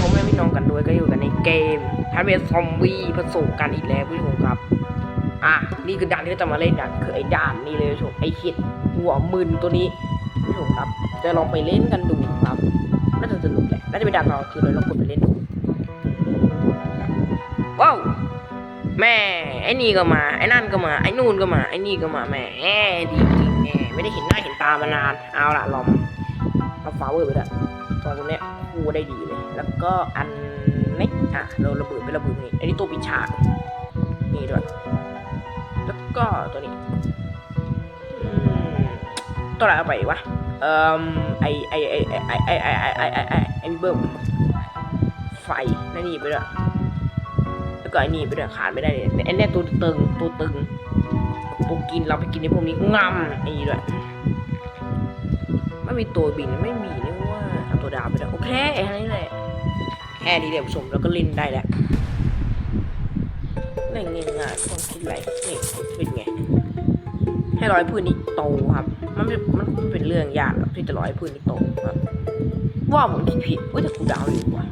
พ่อแม่พี่น้องกันด้วยก็อยู่กันในเกมแพนเวสซอมบี้ผสมกันอีกแล้วผู้ชมครับ อะนี่คือด่านที่จะมาเล่นกันคือไอ้ด่านนี้เลยผู้ชมไอ้เห็ดหัวมึนตัวนี้ผู้ชมครับ จะลองไปเล่นกันดูครับน่าจะสนุกแหละน่าจะเป็นด่านตอนกลาคืนเลยลองกดไปเล่นดูว้าวแม่ไอ้นี่ก็มาไอ้นั่นก็มาไอ้นู่นก็มาไอ้นี่ก็มาแหม่ดีจริงแม่ไม่ได้เห็นหน้าเห็นตามานานเอาล่ะลอง เอาฟลาเวอร์ไปด้วยตอนนี้คู่ได้ดีเลย แล้วก็อันนี้อะเราระเบิดไประเบิดนี่อันนี้ตัวปิชากนี่ด้วยแล้วก็ตัวนี้ตัวอะไรเอาไปวะเอ่อไอไอไอไอไอไอไอไอไอไอเบิ้มไฟนั่นนี่ไปด้วยแล้วก็ไอ้นี่ไปด้วยขาดไม่ได้เลยไอ้เนี่ยตัวตึงตัวตึงตัวกินเราไปกินในพวกนี้งำไอ้นี่ด้วย ไม่มีตัวบินไม่มีนี่ว่าเอาตัวดาวไปด้วโอเคแค่นี้แหละแค่นี้เดี๋ยวผสมแล้วก็เล่นได้แล้วเล่นง่ายๆคนคิดอะไรนี่เป็นไงให้ร้อยพื้นนี่โตครับ มันไม่มันเป็นเรื่องยากหรอกที่จะร้อยพื้นนี่โตครับ ว่าผมคิดผิดเฮ้ยแต่กูดาวเร็วว่ะ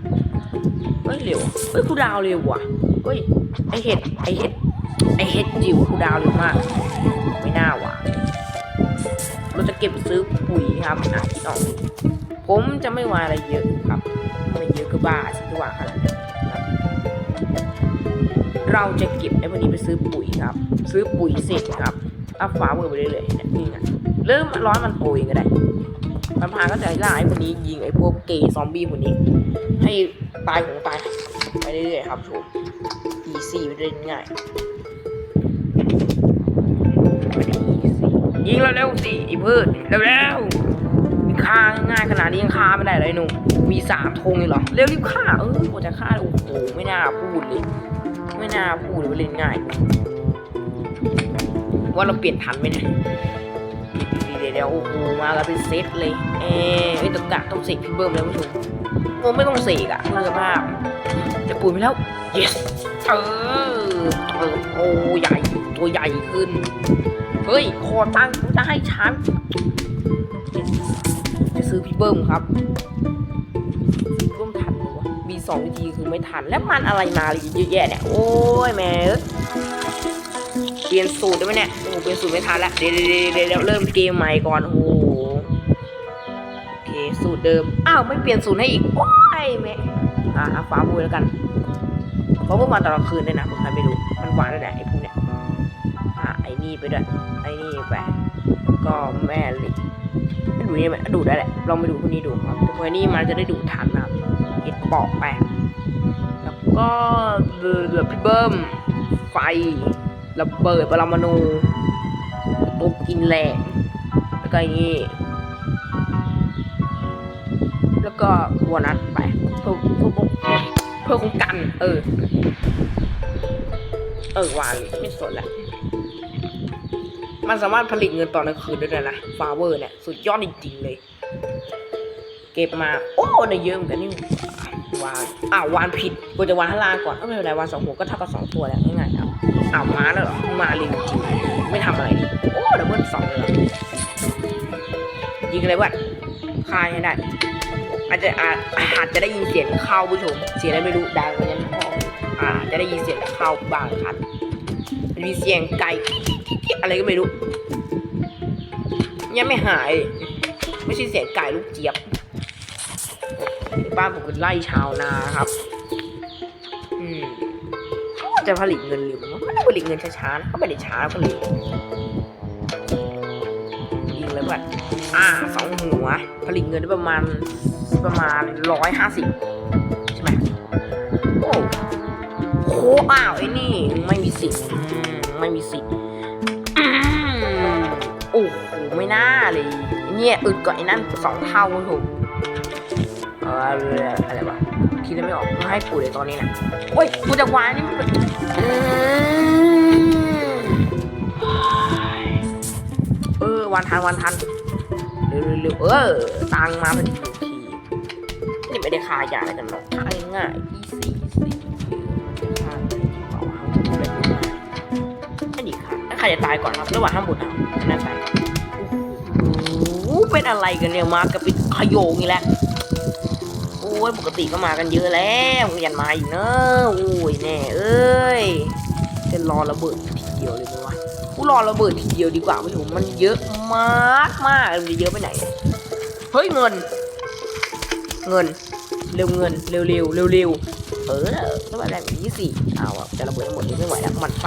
เฮ้ยเร็วเฮ้ยกูดาวเร็วว่ะเฮ้ยไอเห็ดไอเห็ดไอเห็ดจิ๋วกูดาวเร็วมาก ไม่น่าว่ะ เราจะเก็บซื้อปุ๋ยครับอะคิดออกผมจะไม่วาอะไรเยอะครับไม่เยอะก็บ้าสิที่วาขนาดนั้นครับ เราจะเก็บไอ้พวกนี้ไปซื้อปุ๋ยครับ ซื้อปุ๋ยเสร็จครับเอาฟ้าเวอร์ไปเรื่อยๆเนี่ยนี่ไงเริ่มร้อนมันโตเองก็ได้มันพาก็จะล่าไอ้พวกนี้ยิงไอ้พวกเกย์ซอมบี้พวกนี้ ให้ตายของตายไปเรื่อยๆครับชม easy ไปเรื่อยง่าย ยิงเร็วๆสิไอ้พืชเร็วๆฆ่าง่ายขนาดนี้ยังฆ่าไม่ได้เลยหนุ่มมีสามธงเลยเหรอเร็วรีบฆ่าเออกูจะฆ่าโอ้โหไม่น่าพูดเลยไม่น่าพูดเลยว่าเล่นง่าย ว่าเราเปลี่ยนทันไหมเนี่ยเดี๋ยวเดี๋ยวโอ้โหมาแล้วเป็นเซตเลย เอ๊ะไอ้ตะกะต้องเสกพี่เบิ้มแล้วผู้ชมผมไม่ต้องเสกอะเพื่อภาพจะปุ๋ยไปแล้ว yes เออเออโอ้ใหญ่ตัวใหญ่ขึ้น เฮ้ย ขอตังค์กูจะให้ฉัน จะซื้อพี่เบิ้มครับร่วมทันเลยวะมีสองวิธีคือไม่ทัน แล้วมันอะไรมาเยอะแยะเนี่ย โอ้ยแม่เปลี่ยนสูตรได้ไหมเนี่ย โอ้เปลี่ยนสูตรไม่ทันแล้วเดี๋ยวเดี๋ยวเริ่มเกมใหม่ก่อนโอ้โหโอเค สูตรเดิม อ้าว ไม่เปลี่ยนสูตรให้อีก โอ้ยแม่อะเอาฟ้าบูแล้วกัน เพราะพวกมันตอนกลางคืนเลยนะผมใครไม่รู้ มันวางได้ไหนไอ้พวกเนี้ย ไอ้นี่ไปด้วยไอ้นี่ไปก็แม่ลิดูนี่ไหมดูได้แหละลองไปดูพวกนี้ดูครับแต่พวกนี้มันจะได้ดูทันนะครับเห็ดปอกแปแล้วก็เรือพี่เบิ้มไฟระเบิดปรมาณูตุกกินแหลกแล้วก็อย่างนี้แล้วก็วัวนัดไปเพื่อเพื่อเพื่อคุ้มกัน เออ เออวางไม่สนและ มันสามารถผลิตเงินตอนกลางคืนได้ด้วยนะฟาเวอร์เนี่ยสุดยอดจริงๆเลย เก็บมา โอ้ได้เยอะเหมือนกันนี่วานอ้าววานผิดกูจะวานข้างล่างก่อนก็ไม่เป็นไรวานสองหัวก็เท่ากับสองตัวแล้วง่ายๆครับอ้าวมาแล้วเหรอมาเร็วจริงไม่ทำอะไรนี่โอ้ดับเบิลสองเลยเหรอยิงอะไรวะคายให้ได้อาจจะอาจอาจจะได้ยินเสียงเข้าผู้ชม เสียงอะไรไม่รู้ดังไปยันห้องอ่าจะได้ยินเสียงเข้าบางครั้ง มีเสียงไก่อะไรก็ไม่รู้ ยังไม่หาย ไม่ใช่เสียงไก่ลูกเจี๊ยบ บ้านผมเป็นไร่ชาวนาครับ อืมเขาจะผลิตเงินเร็วมันก็ต้องผลิตเงินช้าๆนะเขาไม่ได้ช้าก็เร็วยิงเลยแบบอ่าสองหัว ผลิตเงินได้ประมาณประมาณร้อยห้าสิบใช่ไหมโอ้ โหอ้าวไอ้นี่ ไม่มีสิทธิ์ไม่มีสิทธิ์โอ้โหไม่น่าเลยเนี่ยอึดกว่าไอ้นั่นสองเท่าคุณผมเอออะไรวะคิดแล้วไม่ออกต้องให้ปู่เลยตอนนี้นะโอ้ยกูจะวางนี่มันเป็นอืมเออวันทันวันทันเร็วเร็วเออตังมาพอดีทีนี่ไม่ได้คายาอะไรกันหรอกคายง่ายอีซี่ ใครจะตายก่อนครับระหว่างห้ามบุญเอานั่นไปโอ้เป็นอะไรกันเนี่ยมากับเป็นขโยงนี่แหละโอ้ยปกติก็มากันเยอะแล้วยันมาอีกเนอะโอ้ยแน่เอ้ยจะรอระเบิดทีเดียวเลยไหมวะกูรอระเบิดทีเดียวดีกว่าผู้ชมมันเยอะมากมากมันจะเยอะไปไหนเฮ้ยเงิน เงินเร็วเงินเร็วเร็วเร็วเร็วเออแล้วแรงแบบนี้สิเอาอะจะระเบิดหมดเลยไม่ไหวแล้วมันไฟ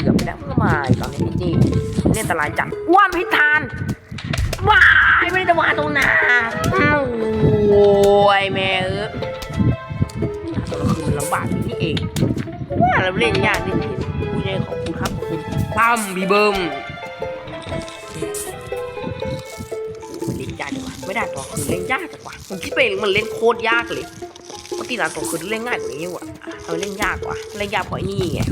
เกือบไปแล้วเมื่อมาตอนนี้จริงๆนี่อันตรายจัดว่านพิธานว้ายไม่ได้จะวาดตรงนาอ้าวโอ้ยแม่เออตอนกลางคืนมันลำบากอย่างนี้เอง ว่าเราเล่นยากนิดเดียวผู้ใหญ่ขอบคุณครับขอบคุณตั้มบีเบิมมันเล่นยากจังวะไม่ได้ตอคืนเล่นยากจังวะผมคิดไปเองมันเล่นโคตรยากเลยปกติหลานตอคืนเล่นง่ายกว่านี้ว่ะทำไมเล่นยากกว่าเล่นยากเพราะไอ้นี่ไง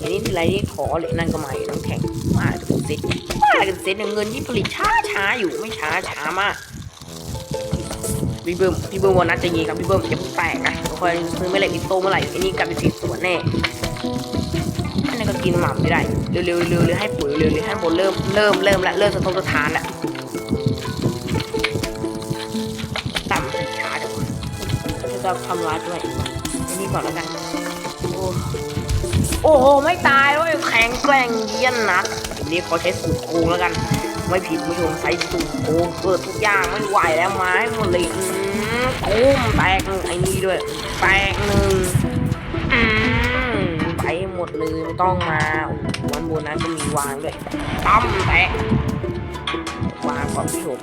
อย่างนี้ทีไรนี่ขอเลยนั่นก็มาอยู่น้ำแข็งมาจะเป็นเซ็ตว่าอะไรกันเซ็ตเงินที่ผลิตช้าช้าอยู่ไม่ช้าช้ามากพี่เบิ้มพี่เบิ้มวันนัดจะยิงครับพี่เบิ้มอย่าเพิ่งแตกนะคอยซื้อไม่ไหร่พี่โตเมื่อไหร่อ้นี่กลายเป็นสีสวนแน่อันนี้ก็กินหม่ำไม่ได้เร็วเร็วเร็วเร็วให้ปุ๋ยเร็วเร็วให้หมดเริ่มเริ่มเริ่มละเริ่มสะทกสะทานละต่ำช้าจังวะจะทำร้ายตัวเองนอันนี้ก่อนแล้วกันโอ้ โอ้โห ไม่ตายเว้ยแข็งแกร่งเยี่ยนนักทีนี้เขาใช้สูตรโกงแล้วกัน ไม่ผิดผู้ชมใช้สูตรโกงเกิดทุกอย่างไม่ไหวแล้วไม้หมดเลยอืมตุ้มแตกหนึ่งไอ้นี่ด้วย แตกหนึ่งอืมไปหมดเลยไม่ต้องมาวันบนนั้นก็มีวางด้วยตั้มแตกวางก่อนผู้ชม